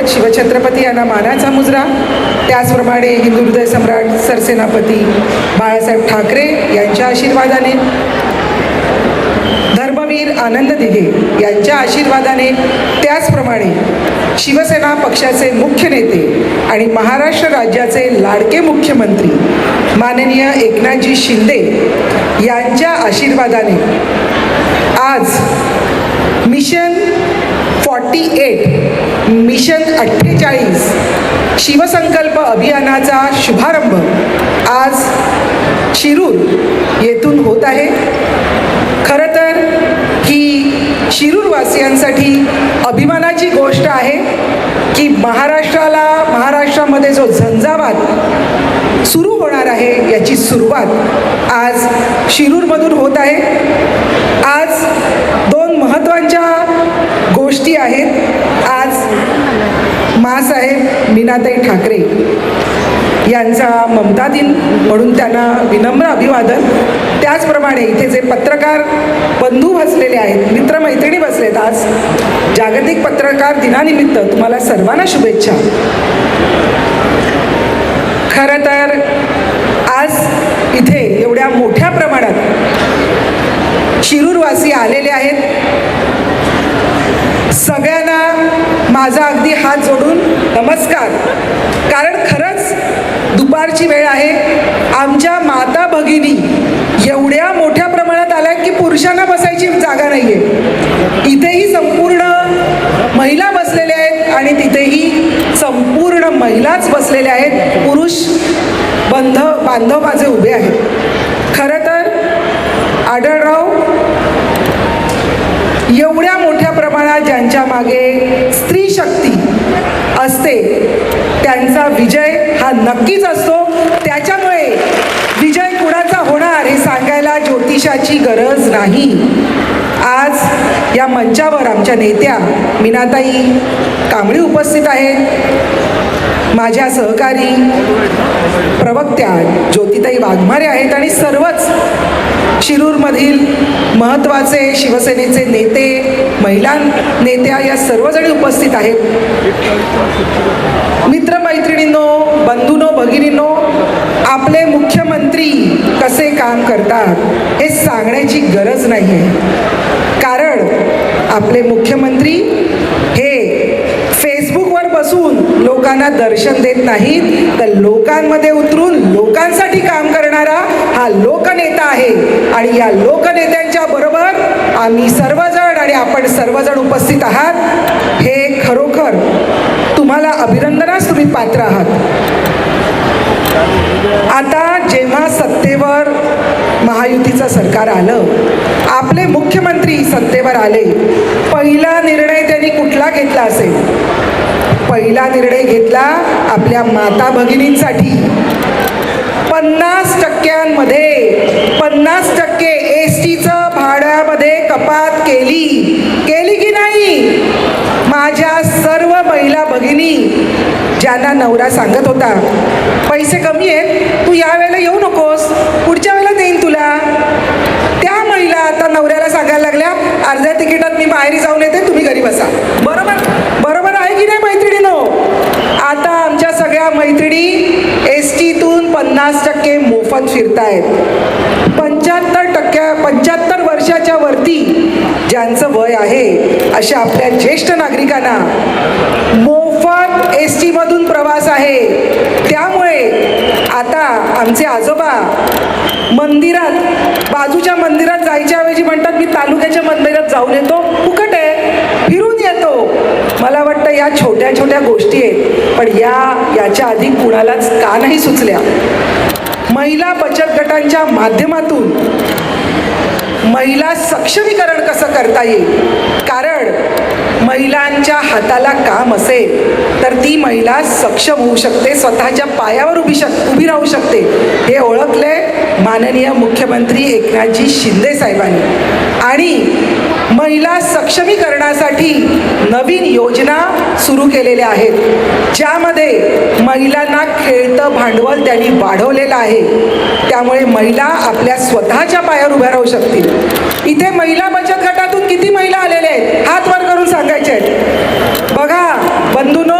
ऐवज शिवछत्रपती यांना मानाचा मुजरा. त्याचप्रमाणे हिंदू हृदय सम्राट सरसेनापती बाळासाहेब ठाकरे यांच्या आशीर्वादाने. धर्मवीर आनंद दिघे यांच्या आशीर्वादाने. त्याचप्रमाणे शिवसेना पक्षाचे मुख्य नेते आणि महाराष्ट्र राज्याचे लाडके मुख्यमंत्री माननीय एकनाथजी शिंदे यांच्या आशीर्वादाने. आज मिशन फॉर्टी एट मिशन अठ्ठेचाळीस शिवसंकल्प अभियानाचा शुभारंभ आज शिरूर येथून होत आहे. खरं तर ही शिरूरवासियांसाठी अभिमानाची गोष्ट आहे की महाराष्ट्राला महाराष्ट्रामध्ये जो झंझावात सुरू होणार आहे याची सुरुवात आज शिरूरमधून होत आहे. आज दोन महत्त्वाच्या आहेत. आज मासाहेब मीनाताई ठाकरे यांचा ममता दिन म्हणून त्यांना विनम्र अभिवादन. त्याचप्रमाणे इथे जे पत्रकार बंधू बसलेले आहेत मित्रमैत्रिणी बसलेत आज जागतिक पत्रकार दिनानिमित्त तुम्हाला सर्वांना शुभेच्छा. खरं तर आज इथे एवढ्या मोठ्या प्रमाणात शिरूरवासी आलेले आहेत. सगळ्यांना माझा अगदी हात जोडून नमस्कार. कारण खरंच दुपारची वेळ आहे. आमच्या माता भगिनी एवढ्या मोठ्या प्रमाणात आल्या की पुरुषांना बसायची जागा नाही आहे इथेही संपूर्ण महिला बसलेल्या आहेत आणि तिथेही संपूर्ण महिलाच बसलेल्या आहेत. पुरुष बंध बांधव माझे उभे आहेत. खरं तर आढळराव एवढ्या मागे स्त्री शक्ती असते त्यांचा विजय हा नक्कीच असतो. त्याच्यामुळे विजय कुणाचा होणार हे सांगायला ज्योतिषाची गरज नाही. आज या मंचावर आमच्या नेत्या मीनाताई कांबळी उपस्थित आहेत. माझ्या सहकारी प्रवक्त्या ज्योतिताई वाघमारे आहेत आणि सर्वच शिरूरमधील महत्त्वाचे शिवसेनेचे नेते महिला नेत्या या सर्वजणी उपस्थित आहेत. मित्रमैत्रिणींनो बंधूनो भगिनींनो आपले मुख्यमंत्री कसे काम करतात हे सांगण्याची गरज नाही आहे कारण आपले मुख्यमंत्री हे फेसबुकवर बसून लोकांना दर्शन देत नाहीत तर लोकांमध्ये उतरून लोकांसाठी काम करणारा हा लोकनेता आहे. आणि या लोकनेत्यांच्या बरोबर आम्ही सर्वजण आणि आपण सर्वजण उपस्थित आहात. हे खरोखर तुम्हाला अभिनंदनास तुम्ही पात्र आहात. आता जेव्हा सत्तेवर महायुतीचं सरकार आलं आपले मुख्यमंत्री सत्तेवर आले पहिला निर्णय त्यांनी कुठला घेतला असेल? पहिला निर्णय घेतला आपल्या माता भगिनींसाठी. पन्नास टक्क्यांमध्ये पन्नास टक्के एस टीचं भाड्यामध्ये कपात केली. केली की नाही? माझ्या सर्व महिला भगिनी ज्यांना नवरा सांगत होता पैसे कमी आहेत तू यावेळेला येऊ नकोस पुढच्या वेळेला देईन तुला. त्या महिला आता नवऱ्याला सांगायला लागल्या अर्ध्या तिकिटात मी बाहेर जाऊन येते तुम्ही घरी बसा बरोबर बरोबर आहे की नाही मैत्रिणीनो आता आमच्या सगळ्या मैत्रिणी एस टीतून पन्नास टक्के मोफत फिरतायत. पंच्याहत्तर टक्क्या पंच्याहत्तर वर्षाच्या वरती ज्यांचं वय आहे अशा आपल्या ज्येष्ठ नागरिकांना मोफत एस टीमधून प्रवास आहे. त्यामुळे आता आमचे आजोबा मंदिरात बाजूच्या मंदिरात जायच्या ऐवजी म्हणतात मी तालुक्याच्या मंदिरात जाऊन येतो फुकट आहे फिरून येतो. मला वाटतं या छोट्या छोट्या गोष्टी आहेत पण या याच्या आधी कुणालाच का नाही सुचल्या? महिला बचत गटांच्या माध्यमातून महिला सक्षमीकरण कसं करता येईल? कारण महिलांच्या हाताला काम असेल तर ती महिला सक्षम होऊ शकते स्वतःच्या पायावर उभी शक उभी राहू शकते. हे ओळखले माननीय मुख्यमंत्री एकनाथजी शिंदे साहेबांनी. आणि महिला सक्षमीकरणासाठी नवीन योजना सुरू केलेल्या आहेत. ज्यामध्ये महिलांना खेळतं भांडवल त्यांनी वाढवलेलं आहे. त्यामुळे महिला आपल्या स्वतःच्या पायावर उभ्या राहू शकतील. इथे महिला बचत गटातून किती महिला आलेल्या आहेत. हात वर करून सांगायचे आहेत. बघा बंधूनो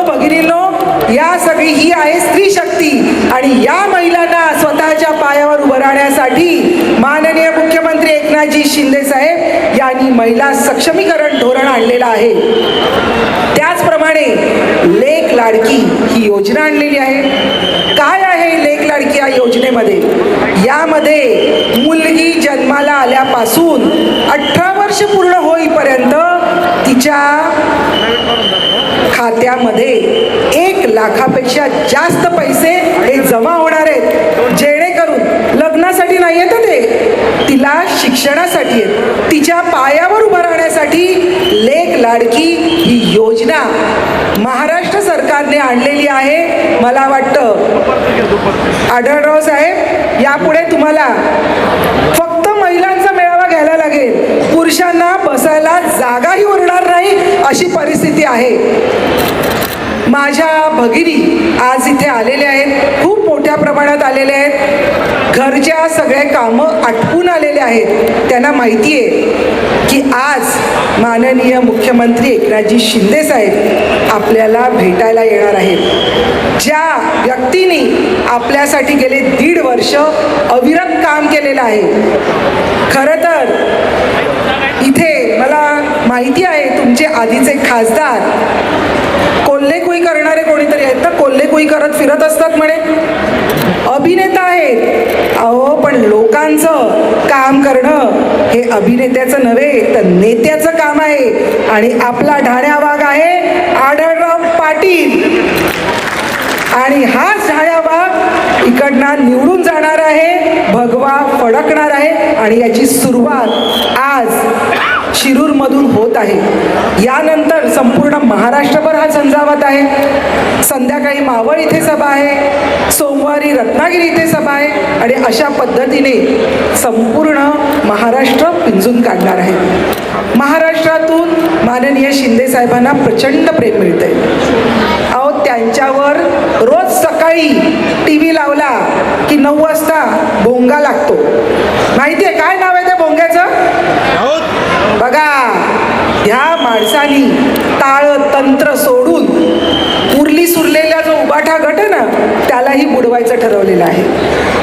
या सगळी ही आहे स्त्री शक्ती. आणि या महिलांना स्वतःच्या पायावर उभं राहण्यासाठी माननीय मुख्यमंत्री एकनाथजी शिंदे साहेब यांनी महिला सक्षमीकरण धोरण आणलेलं आहे. त्याचप्रमाणे लेख लाडकी ही योजना आणलेली आहे. काय लाडकी या योजनेमध्ये. यामध्ये मुलगी जन्माला आल्यापासून अठरा वर्ष पूर्ण होईपर्यंत तिच्या खात्यामध्ये एक लाखापेक्षा जास्त पैसे हे जमा होणार आहेत. जेणेकरून लग्नासाठी नाही येत ते. तिला शिक्षणासाठी आहेत. तिच्या पायावर उभं राहण्यासाठी लेख लाडकी ही योजना महाराष्ट्र सरकारने आणलेली आहे. मला वाटतं आढळराव साहेब यापुढे तुम्हाला फक्त महिलांचा मेळावा घ्यायला लागेल. पुरुषांना बसायला जागाही उरणार नाही अशी परिस्थिती आहे. माझ्या भगिनी आज इथे आलेले आहेत खूप मोठ्या प्रमाणात आलेले आहेत. घरच्या सगळे कामं आटपून आलेले आहेत. त्यांना माहिती आहे. की आज माननीय मुख्यमंत्री एकनाथजी शिंदे साहेब आपल्याला भेटायला येणार आहेत. ज्या व्यक्तीने आपल्यासाठी गेले दीड वर्ष अविरत काम केलेलं आहे. खरं तर इथे मला माहिती आहे तुमचे आधीचे खासदार. कोल्हेकुई करणारे कोणीतरी आहेत ना? कोल्हेकुई करत फिरत असतात म्हणे. अभिनेता आहेत. अहो पण लोकांचं काम करणं हे अभिनेत्याचं नव्हे तर नेत्याचं काम आहे. आणि आपला ढाण्या वाघ आहे आढळराव पाटील. आणि हाच ढाळ्याबाग इकडनं निवडून जाणार आहे. भगवा फडकणार आहे आणि याची सुरुवात आज शिरूरमधून होत आहे. यानंतर संपूर्ण महाराष्ट्रभर हा झंझावत आहे. संध्याकाळी मावळ इथे सभा आहे. सोमवारी रत्नागिरी इथे सभा आहे. आणि अशा पद्धतीने संपूर्ण महाराष्ट्र पिंजून काढणार आहे. महाराष्ट्रातून माननीय शिंदे साहेबांना प्रचंड प्रेम मिळते अहो त्यांच्यावर रोज सकाळी टी व्ही लावला की नऊ वाजता भोंगा लागतो. माहिती आहे काय नाव आहे त्या भोंग्याचं बघा ह्या माणसानी ताळ तंत्र सोडून उरली सुरलेला जो उबाठा गट आहे ना त्यालाही बुडवायचं ठरवलेलं आहे.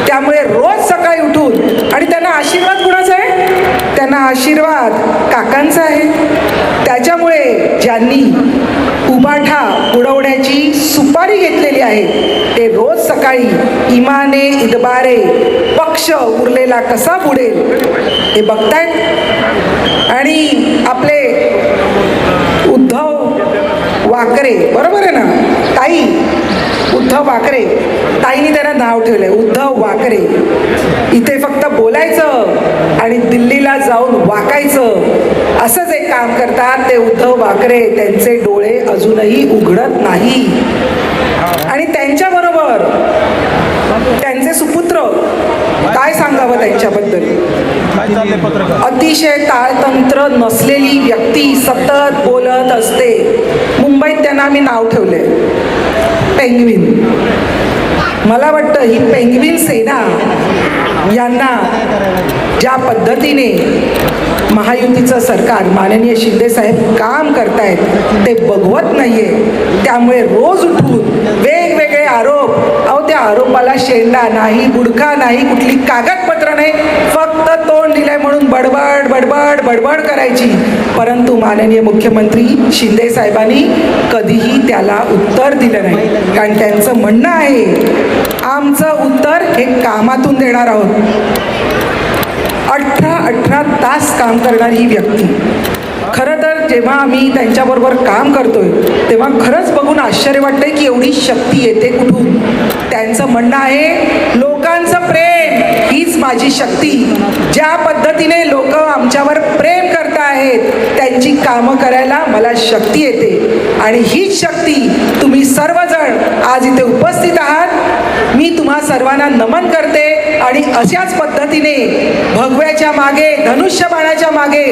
त्यामुळे रोज सकाळी उठून आणि त्यांना आशीर्वाद कुणाचा आहे? त्यांना आशीर्वाद काकांचा आहे. त्याच्यामुळे ज्यांनी उबाठा उडवण्याची सुपारी घेतलेली आहे सकाळी इमाने इदबारे पक्ष उरलेला कसा बुडेल हे बघतायत. आणि आपले उद्धव वाकरे बरोबर आहे ना? ताई उद्धव वाकरे. ताईने त्यांना नाव ठेवलंय उद्धव वाकरे. इथे फक्त बोलायचं आणि दिल्लीला जाऊन वाकायचं. असंच एक काम करतात ते उद्धव वाकरे. त्यांचे डोळे अजूनही उघडत नाही. आणि त्यांच्याबरोबर पुत्र काय सांगावं त्यांच्याबद्दल? अतिशय ताळतंत्र नसलेली व्यक्ती सतत बोलत असते. मुंबईत त्यांना आम्ही नाव ठेवले पेंगविन. मला वाटतं ही पेंगविन सेना यांना ज्या पद्धतीने महायुतीचं सरकार माननीय शिंदे साहेब काम करतायत ते बघवत नाहीये. त्यामुळे रोज उठून वेगवेगळे आरोप? अहो त्या आरोपाला शेंडा नाही बुडका नाही कुठली कागदपत्र नाही फक्त तोंड दिलंय म्हणून बडबड बडबड बडबड करायची. परंतु माननीय मुख्यमंत्री शिंदे साहेबांनी कधीही त्याला उत्तर दिलं नाही. कारण त्यांचं म्हणणं आहे आमचं उत्तर हे कामातून देणार आहोत. अठरा अठरा तास काम करणारी ही व्यक्ती. खरं तर जेव्हा आम्ही त्यांच्याबरोबर काम करतोय तेव्हा खरंच बघून आश्चर्य वाटतंय की एवढी शक्ती येते कुठून? त्यांचं म्हणणं आहे लोकांचं प्रेम हीच माझी शक्ती. ज्या पद्धतीने लोक आमच्यावर प्रेम करत आहेत त्यांची कामं करायला मला शक्ती येते. आणि हीच शक्ती तुम्ही सर्वजण आज इथे उपस्थित आहात. मी तुम्हा सर्वांना नमन करते. आणि अशाच पद्धतीने भगव्याच्या मागे धनुष्यबाणाच्या मागे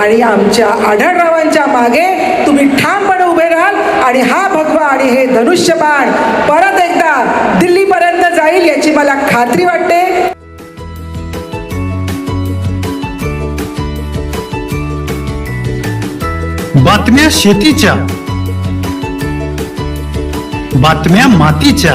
आणि आमच्या आढळरावांच्या मागे तुम्ही ठामपणे उभे राहाल आणि हा भगवा आणि हे धनुष्यबाण परत एकदा दिल्लीपर्यंत जाईल याची मला खात्री वाटते. बातम्या शेतीच्या बातम्या मातीच्या.